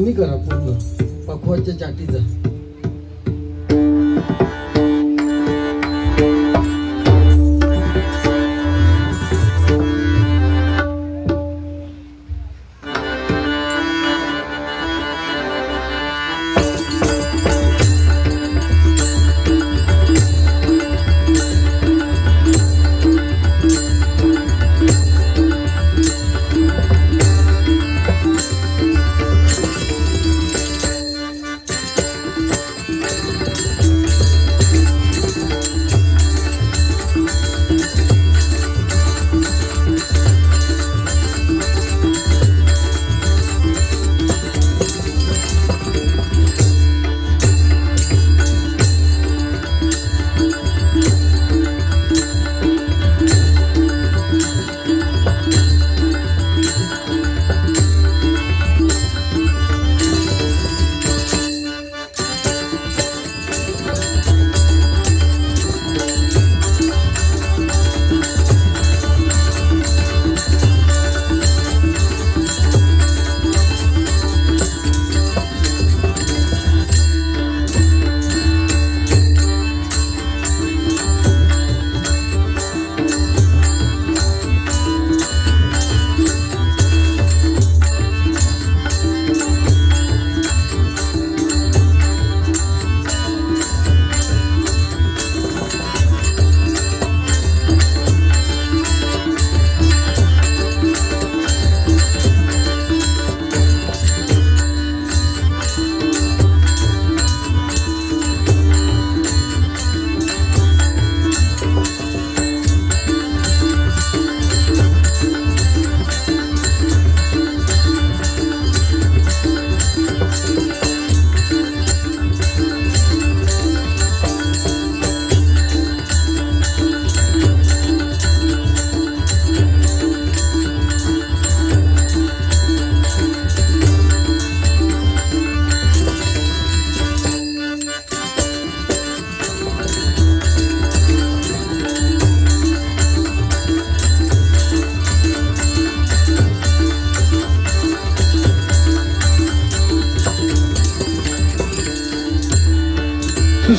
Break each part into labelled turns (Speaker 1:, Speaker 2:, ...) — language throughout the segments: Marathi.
Speaker 1: कमी करा पूर्ण. पखवाच्या चाटीचा.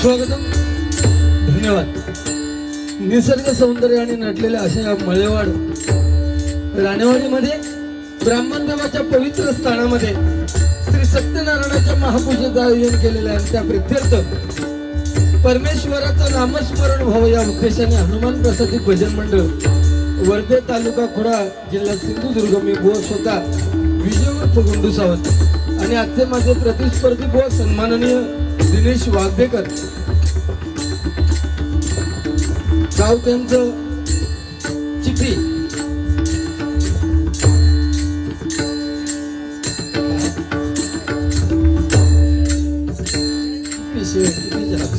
Speaker 1: सुस्वागतम धन्यवाद. निसर्ग सौंदर्याने नटलेल्या अशा या मळेवाड राणेवाडीमध्ये ब्राह्मण देवाच्या पवित्र स्थानामध्ये श्री सत्यनारायणाच्या महापूजेचं आयोजन केलेलं आहे. आणि त्या प्रित्यर्थ परमेश्वराचं नामस्मरण व्हावं या उद्देशाने हनुमान प्रसादी भजन मंडळ वर्धे तालुका खोडा जिल्हा सिंधुदुर्ग मी बुवा स्वतः विजयवृत्त गुंडू सावंत. आणि आजचे माझे प्रतिस्पर्धी बुवा सन्माननीय दिनेश वाघदेकर. गाव त्यांचं चिखली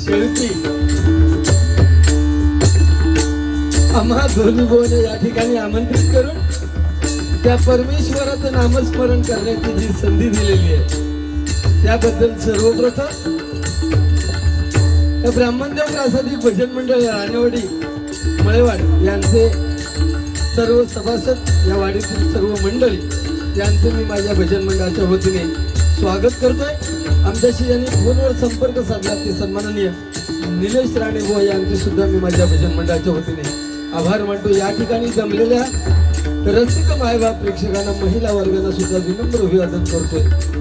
Speaker 1: शेळकी, आम्हा दोन्ही बोने या ठिकाणी आमंत्रित करून त्या परमेश्वराचं नामस्मरण करण्याची जी संधी दिलेली आहे त्याबद्दल सर्वप्रथम ब्राह्मणदेव प्रासादिक भजन मंडळ राणेवाडी मळेवाड यांचे सर्व सभासद या वाडीतील सर्व मंडळी यांचे मी माझ्या भजन मंडळाच्या वतीने स्वागत करतोय. आमच्याशी यांनी फोनवर संपर्क साधला ते सन्माननीय निलेश राणेबुवा यांचे सुद्धा मी माझ्या भजन मंडळाच्या वतीने आभार मानतो. या ठिकाणी जमलेल्या रसिक मायबाप प्रेक्षकांना महिला वर्गांना सुद्धा विनम्र अभिवादन करतोय.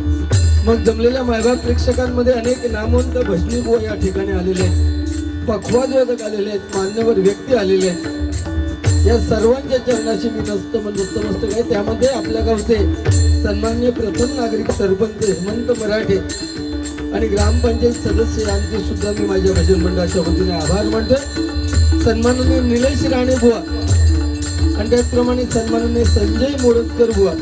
Speaker 1: मग जमलेल्या मायबाप प्रेक्षकांमध्ये अनेक नामवंत भजनी या ठिकाणी आलेले आहेत. पखवाजवादक आलेले आहेत. मान्यवर व्यक्ती आलेले आहेत. या सर्वांच्या चरणाशी मी नसत नतमस्तक आहे. त्यामध्ये आपल्या गावचे सन्मान्य प्रथम नागरिक सरपंच हेमंत मराठे आणि ग्रामपंचायत सदस्य यांचे सुद्धा मी माझ्या भजन मंडळाच्या वतीने आभार मानतोय. सन्माननीय निलेश राणे बुवा आणि त्याचप्रमाणे सन्माननीय संजय मोडतकर बुवा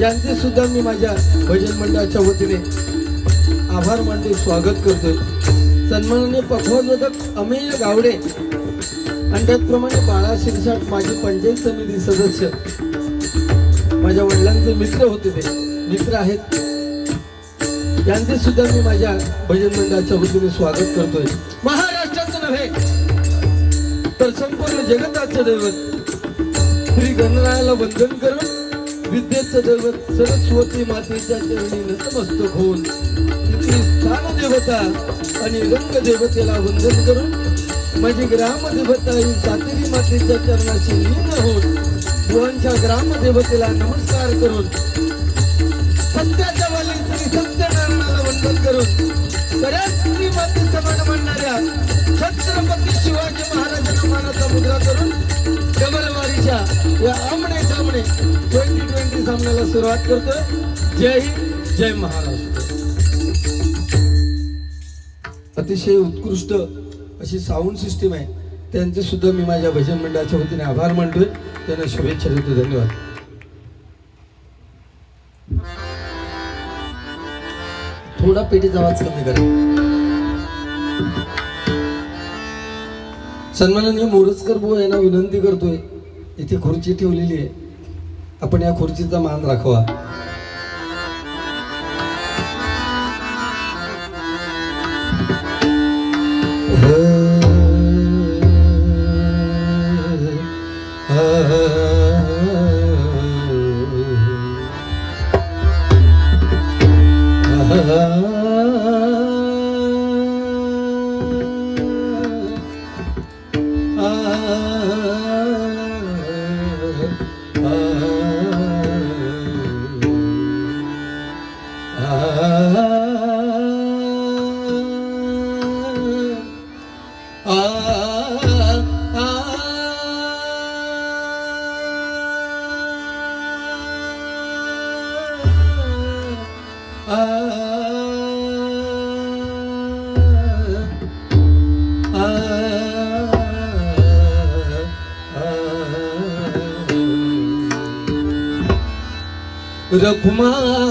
Speaker 1: यांचे सुद्धा मी माझ्या भजन मंडळाच्या वतीने आभार मानते स्वागत करतोय. सन्मानाने पखवाजोदक अमेय गावडे आणि त्याचप्रमाणे बाळा शिरसाट माझे पंचायत समिती सदस्य माझ्या वडिलांचे मित्र होते ते. मित्र आहेत. यांचे सुद्धा मी माझ्या भजन मंडळाच्या वतीने स्वागत करतोय. महाराष्ट्राचं नव्हे तर संपूर्ण जगताचं दैवत. श्री गणरायाला वंदन करून विद्येचं दैवत सरस्वती मातेच्या चरणी नतमस्तक होऊन तिथली स्थान देवता आणि रंग देवतेला वंदन करून माझी ग्रामदेवता ही सातेरी मातेच्या चरणाशी लीन होऊन बुवांच्या ग्रामदेवतेला नमस्कार करून सत्याच्या वाली श्री सत्यनारायणाला वंदन करून बऱ्याच स्त्री मातेचं मन म्हणणाऱ्या छत्रपती शिवाजी महाराजांना मानाचा मुद्रा करून डबलवारीच्या या आमणे सामने ट्वेंटी ट्वेंटी सामन्याला सुरुवात करतोय. जय हिंद जय महाराष्ट्र. अतिशय उत्कृष्ट अशी साऊंड सिस्टीम आहे. त्यांचे सुद्धा मी माझ्या भजन मंडळाच्या वतीने आभार मानतोय. त्यांना शुभेच्छा देतो धन्यवाद. थोडा पेटीचा आवाज कमी करा. सन्माननीय मोरजकर भाऊ यांना विनंती करतोय. इथे खुर्ची ठेवलेली आहे. आपण या खुर्चीचा मान राखवा.
Speaker 2: 그렇구만.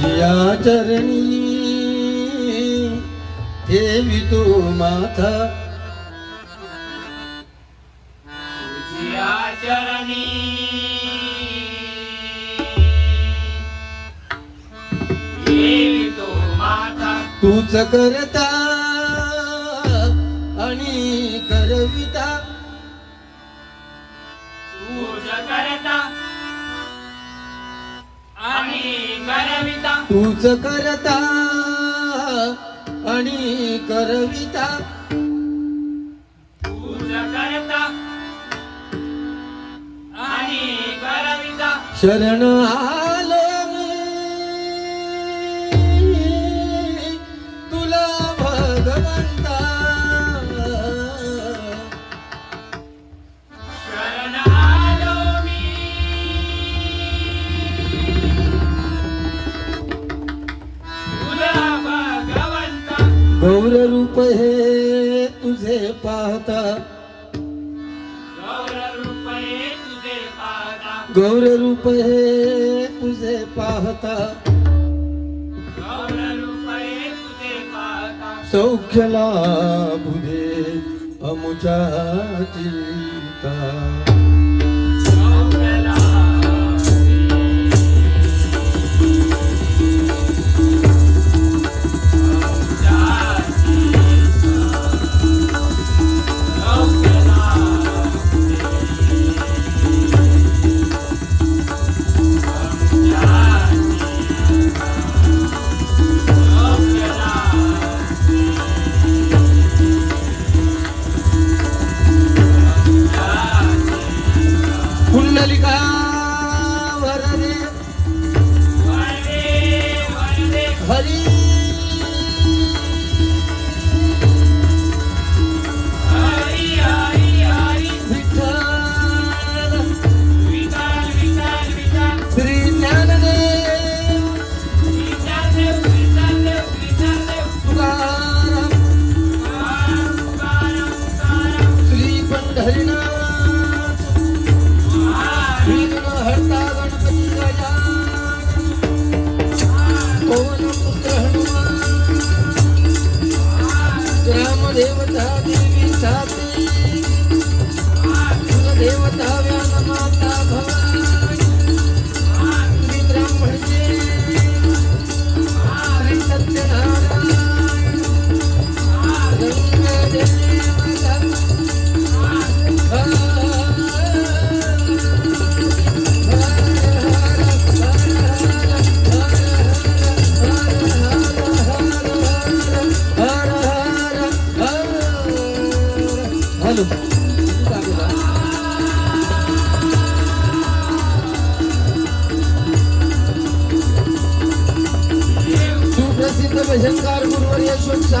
Speaker 1: तुझिया चरणी ठेवी तो माथा. तुझ्या चरणी
Speaker 2: देवी तो माता
Speaker 1: तूच करता तूच करता आणि करविता.
Speaker 2: करता आणि करविता.
Speaker 1: शरण आलो रूप हे तुझे पाहता
Speaker 2: गौर
Speaker 1: रूप हे तुझे पाहता सौख्य लाभू दे अमुच्या चिता। भजनकार गुरुवर यशवंत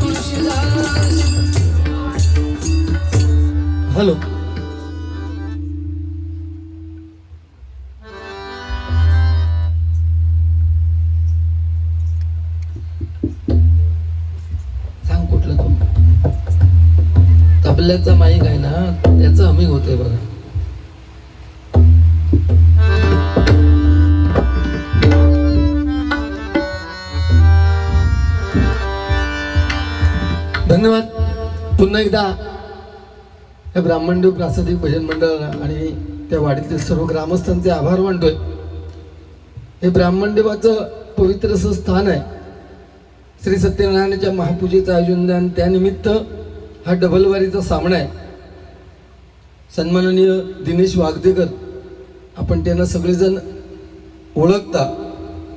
Speaker 1: तुळशीदास. हॅलो. एकदा या ब्राह्मणदेव प्रासादिक भजन मंडळ आणि त्या वाडीतील सर्व ग्रामस्थांचे आभार मानतोय. हे ब्राह्मणदेवाचं पवित्र असं स्थान आहे. श्री सत्यनारायणाच्या महापूजेचं आयोजन आणि त्यानिमित्त हा डबलवारीचा सामना आहे. सन्माननीय दिनेश वागदेकर आपण त्यांना सगळेजण ओळखता.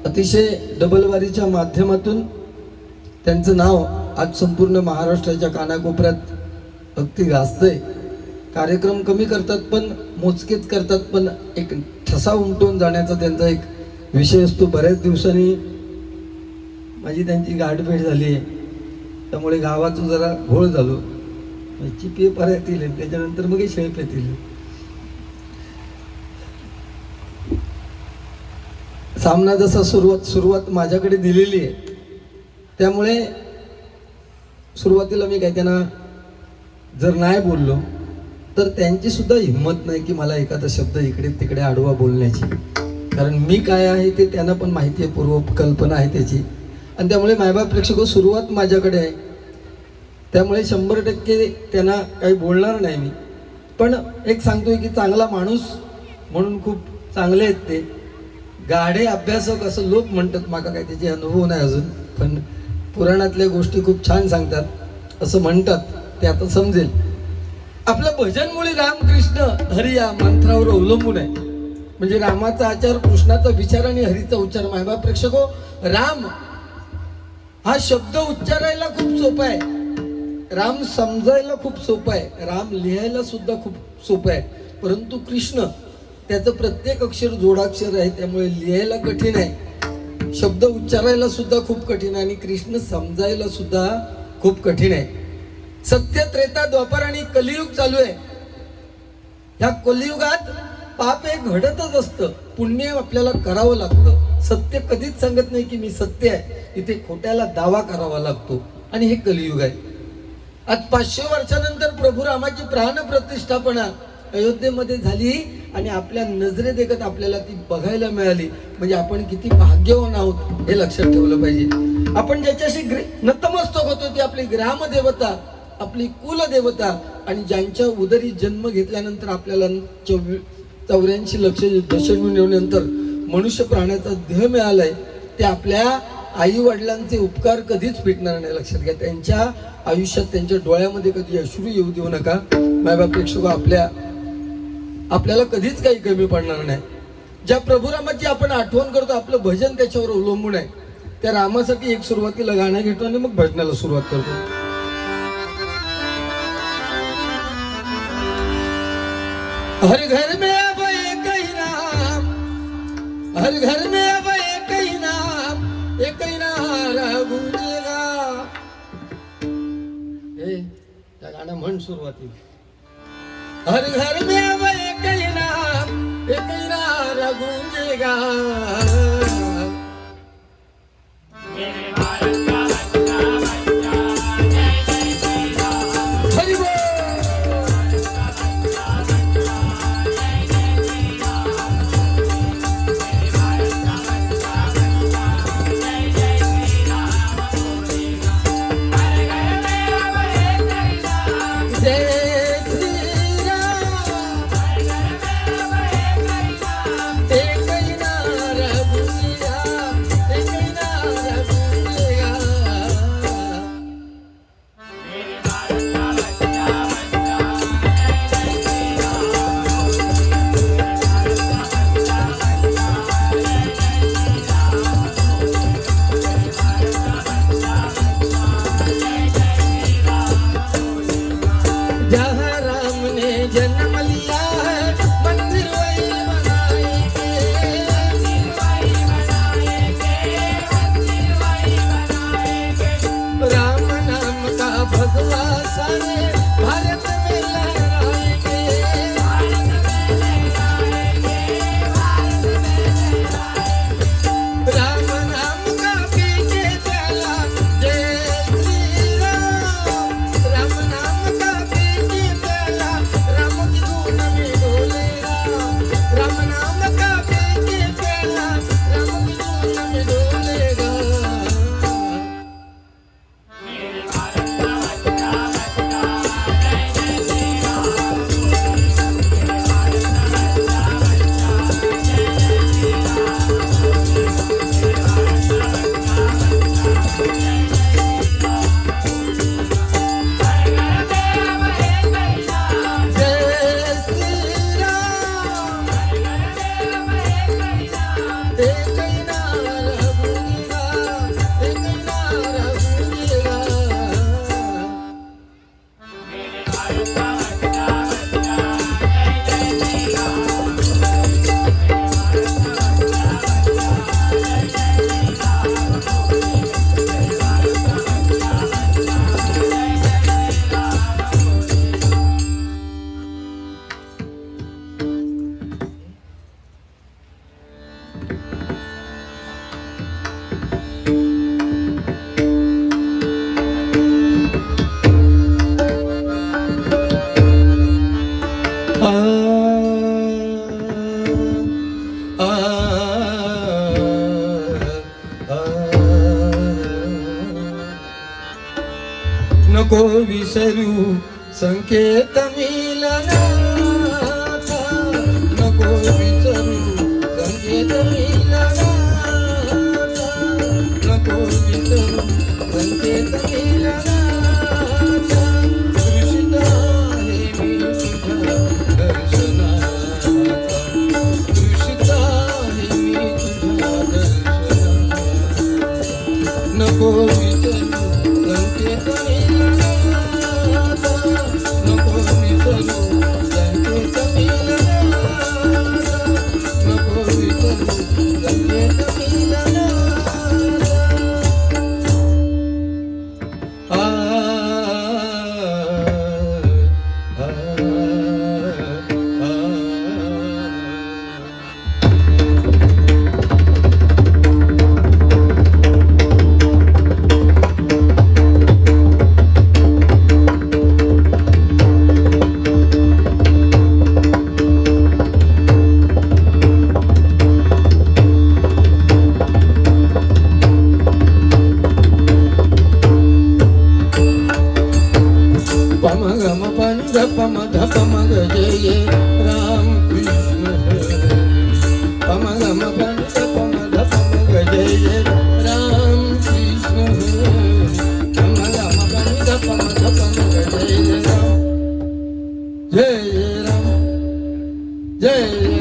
Speaker 1: अतिशय डबलवारीच्या माध्यमातून त्यांचं नाव आज संपूर्ण महाराष्ट्राच्या कानाकोपऱ्यात अगदी गाजतंय. कार्यक्रम कमी करतात पण मोजकेच करतात पण एक ठसा उमटून जाण्याचा त्यांचा एक विषय असतो. बऱ्याच दिवसांनी माझी त्यांची गाठभेट झाली आहे. त्यामुळे गावाचं जरा घोळ झालो. चिपे परत येतील त्याच्यानंतर मग हे शेळप येतील. सामना जसा सुरुवात सुरुवात माझ्याकडे दिलेली आहे. त्यामुळे सुरुवातीला मी काय त्यांना जर नाही बोललो तर त्यांची सुद्धा हिंमत नाही की मला एखादा शब्द इकडे तिकडे आडवा बोलण्याची. कारण मी काय आहे ते त्यांना पण माहिती आहे पूर्व कल्पना आहे त्याची. आणि त्यामुळे मायबाप प्रेक्षक हो, सुरुवात माझ्याकडे आहे. त्यामुळे शंभर टक्के त्यांना काही बोलणार नाही मी. पण एक सांगतोय की चांगला माणूस म्हणून खूप चांगले आहेत ते. गाढे अभ्यासक असं लोक म्हणतात माका काही त्याचे अनुभव नाही अजून पण पुराणातल्या गोष्टी खूप छान सांगतात असं म्हणतात. ते आता समजेल. आपलं भजनमुळे रामकृष्ण हरी या मंत्रावर अवलंबून आहे. म्हणजे रामाचा आचार कृष्णाचा विचार आणि हरीचा उच्चार. मायबा प्रेक्षक राम हा शब्द उच्चारायला खूप सोपा आहे. राम समजायला खूप सोपं आहे. राम लिहायला सुद्धा खूप सोपं आहे. परंतु कृष्ण त्याचं प्रत्येक अक्षर जोडाक्षर आहे त्यामुळे लिहायला कठीण आहे. शब्द उच्चारायला सुद्धा खूप कठीण आहे आणि कृष्ण समजायला सुद्धा खूप कठीण आहे. सत्य त्रेता द्वापर आणि कलियुग चालू आहे. ह्या कलियुगात पाप हे घडतच असतं. पुण्य आपल्याला करावं लागतं. सत्य कधीच सांगत नाही की मी सत्य आहे. इथे खोट्याला दावा करावा लागतो. आणि हे कलियुग आहे. आज पाचशे वर्षानंतर प्रभू रामाची प्राण प्रतिष्ठापना अयोध्येमध्ये झाली आणि आपल्या नजरे देखत आपल्याला ती बघायला मिळाली. म्हणजे आपण किती भाग्यवान आहोत हे लक्षात ठेवलं पाहिजे. आपण ज्याच्याशी ग्रे- नतमस्तक होतो ती आपली ग्रामदेवता आपली कुलदेवता आणि ज्यांच्या उदरी जन्म घेतल्यानंतर आपल्याला चौवी चौऱ्याऐंशी लक्ष दशमिनंतर मनुष्य प्राण्याचा देह मिळालाय ते आपल्या आई वडिलांचे उपकार कधीच फिटणार नाही लक्षात घ्या. त्यांच्या आयुष्यात त्यांच्या डोळ्यामध्ये कधी अश्रू येऊ देऊ नका. मायबाप प्रेक्षक आपल्या आपल्याला कधीच काही कमी पडणार नाही. ज्या प्रभुरामाची आपण आठवण करतो आपलं भजन त्याच्यावर अवलंबून आहे. त्या रामासाठी एक सुरुवातीला गाणं घेतो आणि मग भजनाला सुरुवात करतो. हर घर में अब एक ही नाम हर घर में अब एक ही नाम एक ही नारा गूंजेगा। ए त्या गाणं म्हण सुरुवातीला. हर घर में अब एक ही नाम एक ही नारा गूंजेगा। કો વિસરું સંકેત મિલના yeah.